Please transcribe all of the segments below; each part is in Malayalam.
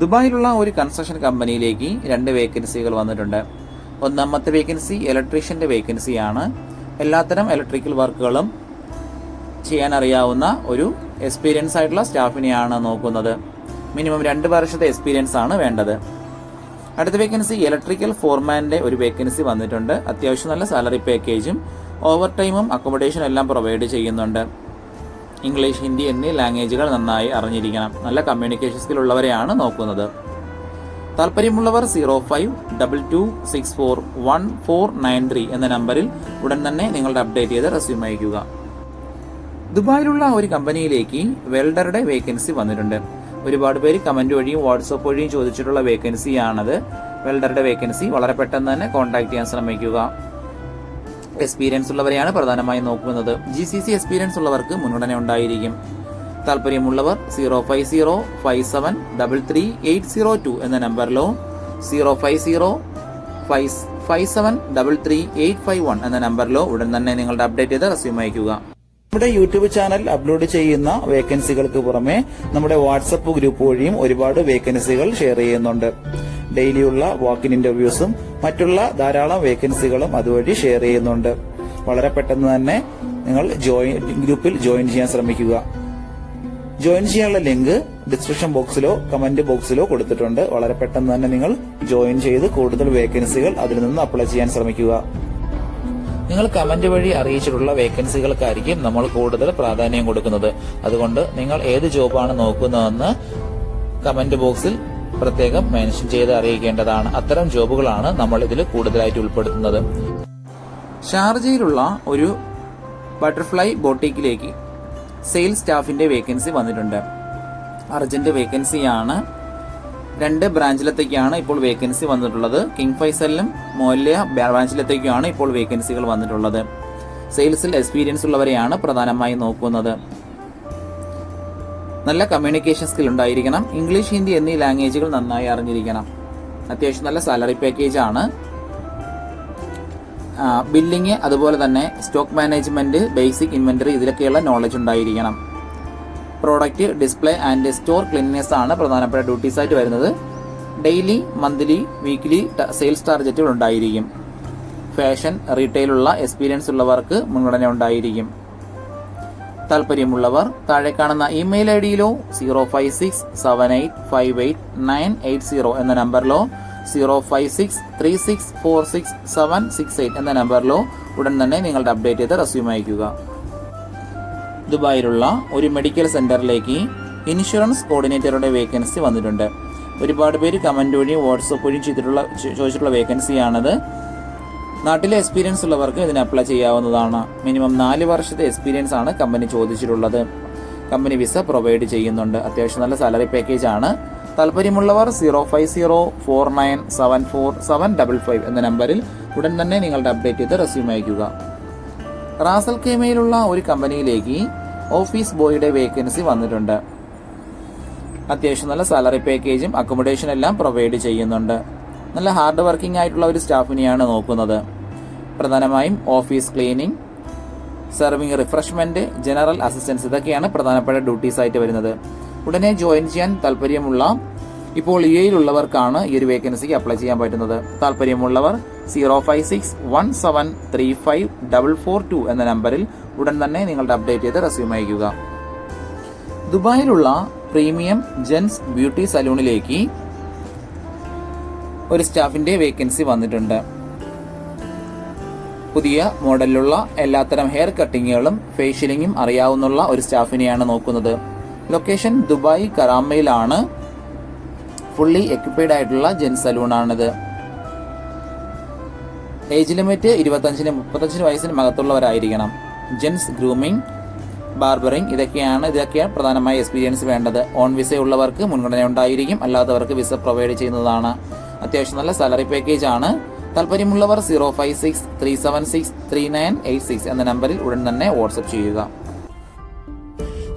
ദുബായിലുള്ള ഒരു കൺസ്ട്രക്ഷൻ കമ്പനിയിലേക്ക് രണ്ട് വേക്കൻസികൾ വന്നിട്ടുണ്ട്. ഒന്നാമത്തെ വേക്കൻസി ഇലക്ട്രീഷ്യന്റെ വേക്കൻസിയാണ് എല്ലാത്തരം ഇലക്ട്രിക്കൽ വർക്കുകളും ചെയ്യാൻ അറിയാവുന്ന ഒരു എക്സ്പീരിയൻസ് ആയിട്ടുള്ള സ്റ്റാഫിനെയാണ് നോക്കുന്നത്. മിനിമം രണ്ട് വർഷത്തെ എക്സ്പീരിയൻസ് ആണ് വേണ്ടത്. അടുത്ത വേക്കൻസി ഇലക്ട്രിക്കൽ ഫോർമാന്റെ ഒരു വേക്കൻസി വന്നിട്ടുണ്ട്. അത്യാവശ്യം നല്ല സാലറി പാക്കേജും ഓവർ ടൈമും അക്കോമഡേഷനും എല്ലാം പ്രൊവൈഡ് ചെയ്യുന്നുണ്ട്. ഇംഗ്ലീഷ് ഹിന്ദി എന്നീ ലാംഗ്വേജുകൾ നന്നായി അറിഞ്ഞിരിക്കണം. നല്ല കമ്മ്യൂണിക്കേഷൻ സ്കിൽ ഉള്ളവരെയാണ് നോക്കുന്നത്. താല്പര്യമുള്ളവർ zero five double two six four one four nine three എന്ന നമ്പറിൽ ഉടൻ തന്നെ നിങ്ങളുടെ അപ്ഡേറ്റ് ചെയ്ത് റെസ്യൂം അയക്കുക ദുബായിലുള്ള ഒരു കമ്പനിയിലേക്ക് വെൽഡറുടെ വേക്കൻസി വന്നിട്ടുണ്ട്. ഒരുപാട് പേര് കമന്റ് വഴിയും വാട്സപ്പ് വഴിയും ചോദിച്ചിട്ടുള്ള വേക്കൻസിയാണത് വെൽഡറുടെ വേക്കൻസി വളരെ പെട്ടെന്ന് തന്നെ കോൺടാക്ട് ചെയ്യാൻ ശ്രമിക്കുക. എക്സ്പീരിയൻസ് ഉള്ളവരെയാണ് പ്രധാനമായും നോക്കുന്നത്. ജി സി സി എക്സ്പീരിയൻസ് ഉള്ളവർക്ക് മുൻഗണന ഉണ്ടായിരിക്കും. താല്പര്യമുള്ളവർ zero five zero five seven double three eight zero two എന്ന നമ്പറിലോ zero five zero five five seven double three eight five one എന്ന നമ്പറിലോ ഉടൻ തന്നെ നിങ്ങളുടെ അപ്ഡേറ്റ് ചെയ്ത് റെസ്യൂം അയക്കുക നമ്മുടെ യൂട്യൂബ് ചാനൽ അപ്ലോഡ് ചെയ്യുന്ന വേക്കൻസികൾക്ക് പുറമെ നമ്മുടെ വാട്സപ്പ് ഗ്രൂപ്പ് വഴിയും ഒരുപാട് വേക്കൻസികൾ ഷെയർ ചെയ്യുന്നുണ്ട്. ഡെയിലിയുള്ള വാക്കിൻ ഇന്റർവ്യൂസും മറ്റുള്ള ധാരാളം വേക്കൻസികളും അതുവഴി ഷെയർ ചെയ്യുന്നുണ്ട്. വളരെ പെട്ടെന്ന് തന്നെ നിങ്ങൾ ജോയിൻ ഗ്രൂപ്പിൽ ജോയിൻ ചെയ്യാൻ ശ്രമിക്കുക. ജോയിൻ ചെയ്യാനുള്ള ലിങ്ക് ഡിസ്ക്രിപ്ഷൻ ബോക്സിലോ കമന്റ് ബോക്സിലോ കൊടുത്തിട്ടുണ്ട്. വളരെ പെട്ടെന്ന് തന്നെ നിങ്ങൾ ജോയിൻ ചെയ്ത് കൂടുതൽ വേക്കൻസികൾ അതിൽ നിന്ന് അപ്ലൈ ചെയ്യാൻ ശ്രമിക്കുക. നിങ്ങൾ കമന്റ് വഴി അറിയിച്ചിട്ടുള്ള വേക്കൻസികൾക്കായിരിക്കും നമ്മൾ കൂടുതൽ പ്രാധാന്യം കൊടുക്കുന്നത്. അതുകൊണ്ട് നിങ്ങൾ ഏത് ജോബാണ് നോക്കുന്നതെന്ന് കമന്റ് ബോക്സിൽ പ്രത്യേകം മെൻഷൻ ചെയ്ത് അറിയിക്കേണ്ടതാണ്. അത്തരം ജോബുകളാണ് നമ്മൾ ഇതിൽ കൂടുതലായിട്ട് ഉൾപ്പെടുത്തുന്നത്. ഷാർജയിലുള്ള ഒരു ബട്ടർഫ്ലൈ ബോട്ടിക്കിലേക്ക് സെയിൽസ് സ്റ്റാഫിന്റെ വേക്കൻസി വന്നിട്ടുണ്ട്. അർജന്റ് വേക്കൻസിയാണ്. രണ്ട് ബ്രാഞ്ചിലത്തേക്കാണ് ഇപ്പോൾ വേക്കൻസി വന്നിട്ടുള്ളത്. കിങ് ഫൈസലിലും മോല്യ ബ്രാഞ്ചിലത്തേക്കുമാണ് ഇപ്പോൾ വേക്കൻസികൾ വന്നിട്ടുള്ളത്. സെയിൽസിൽ എക്സ്പീരിയൻസ് ഉള്ളവരെയാണ് പ്രധാനമായും നോക്കുന്നത്. നല്ല കമ്മ്യൂണിക്കേഷൻ സ്കിൽ ഉണ്ടായിരിക്കണം. ഇംഗ്ലീഷ് ഹിന്ദി എന്നീ ലാംഗ്വേജുകൾ നന്നായി അറിഞ്ഞിരിക്കണം. അത്യാവശ്യം നല്ല സാലറി പാക്കേജ് ആണ്. ബില്ലിങ് അതുപോലെ തന്നെ സ്റ്റോക്ക് മാനേജ്മെന്റ് ബേസിക് ഇൻവെന്ററി ഇതിലൊക്കെയുള്ള നോളജ് ഉണ്ടായിരിക്കണം. Product display and store cleanness ആണ് പ്രധാനപ്പെട്ട ഡ്യൂട്ടീസ് ആയിട്ട് വരുന്നത്. ഡെയിലി മന്ത്ലി വീക്ക്ലി സെയിൽസ് ടാർഗറ്റുകൾ ഉണ്ടായിരിക്കും. ഫാഷൻ റീറ്റെയിലുള്ള എക്സ്പീരിയൻസ് ഉള്ളവർക്ക് മുൻഗണന ഉണ്ടായിരിക്കും. താല്പര്യമുള്ളവർ താഴെ കാണുന്ന email I ഡിയിലോ zero five six seven eight five eight nine eight zero എന്ന നമ്പറിലോ zero five six three six four six seven six eight എന്ന നമ്പറിലോ ഉടൻ തന്നെ നിങ്ങളുടെ അപ്ഡേറ്റ് ചെയ്ത് റെസ്യൂം അയക്കുക ദുബായിലുള്ള ഒരു മെഡിക്കൽ സെന്ററിലേക്ക് ഇൻഷുറൻസ് കോർഡിനേറ്ററുടെ വേക്കൻസി വന്നിട്ടുണ്ട്. ഒരുപാട് പേര് കമന്റ് വഴിയും വാട്സപ്പ് വഴിയും ചെയ്തിട്ടുള്ള ചോദിച്ചിട്ടുള്ള വേക്കൻസിയാണത് നാട്ടിലെ എക്സ്പീരിയൻസ് ഉള്ളവർക്ക് ഇതിന് അപ്ലൈ ചെയ്യാവുന്നതാണ്. മിനിമം നാല് വർഷത്തെ എക്സ്പീരിയൻസ് ആണ് കമ്പനി ചോദിച്ചിട്ടുള്ളത്. കമ്പനി വിസ പ്രൊവൈഡ് ചെയ്യുന്നുണ്ട്. അത്യാവശ്യം നല്ല സാലറി പാക്കേജ് ആണ്. താല്പര്യമുള്ളവർ zero five zero four nine seven four seven double five എന്ന നമ്പറിൽ ഉടൻ തന്നെ നിങ്ങളുടെ അപ്ഡേറ്റ് ചെയ്ത് റെസ്യൂം അയക്കുക റാസൽ കേമയിലുള്ള ഒരു കമ്പനിയിലേക്ക് ഓഫീസ് ബോയുടെ വേക്കൻസി വന്നിട്ടുണ്ട്. അത്യാവശ്യം നല്ല സാലറി പാക്കേജും അക്കോമഡേഷൻ എല്ലാം പ്രൊവൈഡ് ചെയ്യുന്നുണ്ട്. നല്ല ഹാർഡ് വർക്കിംഗ് ആയിട്ടുള്ള ഒരു സ്റ്റാഫിനെയാണ് നോക്കുന്നത്. പ്രധാനമായും office cleaning serving refreshment general assistance ഇതൊക്കെയാണ് പ്രധാനപ്പെട്ട ഡ്യൂട്ടീസ് ആയിട്ട് വരുന്നത്. ഉടനെ ജോയിൻ ചെയ്യാൻ താല്പര്യമുള്ള ഇപ്പോൾ യു എയിലുള്ളവർക്കാണ് ഈ ഒരു വേക്കൻസിക്ക് അപ്ലൈ ചെയ്യാൻ പറ്റുന്നത്. താല്പര്യമുള്ളവർ zero five six one seven three five double four two എന്ന നമ്പറിൽ ഉടൻ തന്നെ നിങ്ങളുടെ അപ്ഡേറ്റ് ചെയ്ത് റെസ്യൂം അയക്കുക ദുബായിലുള്ള പ്രീമിയം ജെൻസ് ബ്യൂട്ടി സലൂണിലേക്ക് ഒരു സ്റ്റാഫിന്റെ വേക്കൻസി വന്നിട്ടുണ്ട്. പുതിയ മോഡലിലുള്ള എല്ലാത്തരം ഹെയർ കട്ടിങ്ങുകളും ഫേഷ്യലിങ്ങും അറിയാവുന്ന ഒരു സ്റ്റാഫിനെയാണ് നോക്കുന്നത്. ലൊക്കേഷൻ ദുബായ് കറാമയിലാണ്. ഫുള്ളി എക്യുപ്പൈഡ് ആയിട്ടുള്ള ജെൻ സലൂണാണിത്. ഏജ് ലിമിറ്റ് ഇരുപത്തഞ്ചിന് മുപ്പത്തഞ്ചിന് വയസ്സിന് അകത്തുള്ളവരായിരിക്കണം ജെൻസ് ഗ്രൂമിംഗ് ബാർബറിംഗ് ഇതൊക്കെയാണ് ഇതൊക്കെയാണ് പ്രധാനമായി എക്സ്പീരിയൻസ് വേണ്ടത്. ഓൺ വിസ ഉള്ളവർക്ക് മുൻഗണന ഉണ്ടായിരിക്കും അല്ലാത്തവർക്ക് വിസ പ്രൊവൈഡ് ചെയ്യുന്നതാണ്. അത്യാവശ്യം നല്ല സാലറി പാക്കേജ് ആണ്. താല്പര്യമുള്ളവർ zero five six three seven six three nine eight six എന്ന നമ്പറിൽ ഉടൻ തന്നെ വാട്സപ്പ് ചെയ്യുക.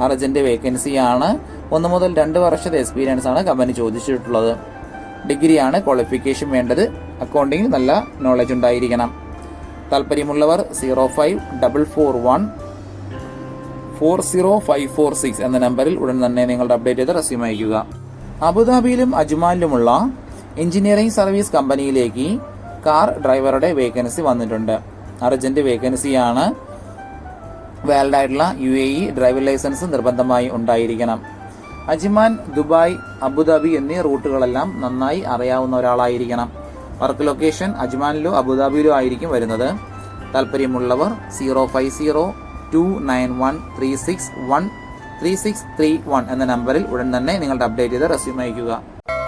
അർജന്റ് വേക്കൻസിയാണ് ഒന്ന് മുതൽ രണ്ട് വർഷത്തെ എക്സ്പീരിയൻസ് ആണ് കമ്പനി ചോദിച്ചിട്ടുള്ളത്. ഡിഗ്രിയാണ് ക്വാളിഫിക്കേഷൻ വേണ്ടത്. അക്കൗണ്ടിങ്ങിൽ നല്ല നോളജ് ഉണ്ടായിരിക്കണം. താല്പര്യമുള്ളവർ zero five double four one four zero five four six എന്ന നമ്പറിൽ ഉടൻ തന്നെ നിങ്ങളുടെ അപ്ഡേറ്റ് ചെയ്ത് റെസ്യൂം അയക്കുക അബുദാബിയിലും അജ്മാനിലുമുള്ള എഞ്ചിനീയറിംഗ് സർവീസ് കമ്പനിയിലേക്ക് കാർ ഡ്രൈവറുടെ വേക്കൻസി വന്നിട്ടുണ്ട്. അർജന്റ് വേക്കൻസിയാണ് വാലിഡ് ആയിട്ടുള്ള U A E driving licence നിർബന്ധമായി ഉണ്ടായിരിക്കണം. അജ്മാൻ ദുബായ് അബുദാബി എന്നീ റൂട്ടുകളെല്ലാം നന്നായി അറിയാവുന്ന ഒരാളായിരിക്കണം. വർക്ക് ലൊക്കേഷൻ അജ്മാനിലോ അബുദാബിയിലോ ആയിരിക്കും വരുന്നത്. താല്പര്യമുള്ളവർ zero five zero two nine one three six one three six three one എന്ന നമ്പറിൽ ഉടൻ തന്നെ നിങ്ങളുടെ അപ്ഡേറ്റ് ചെയ്ത് റെസ്യൂം അയക്കുക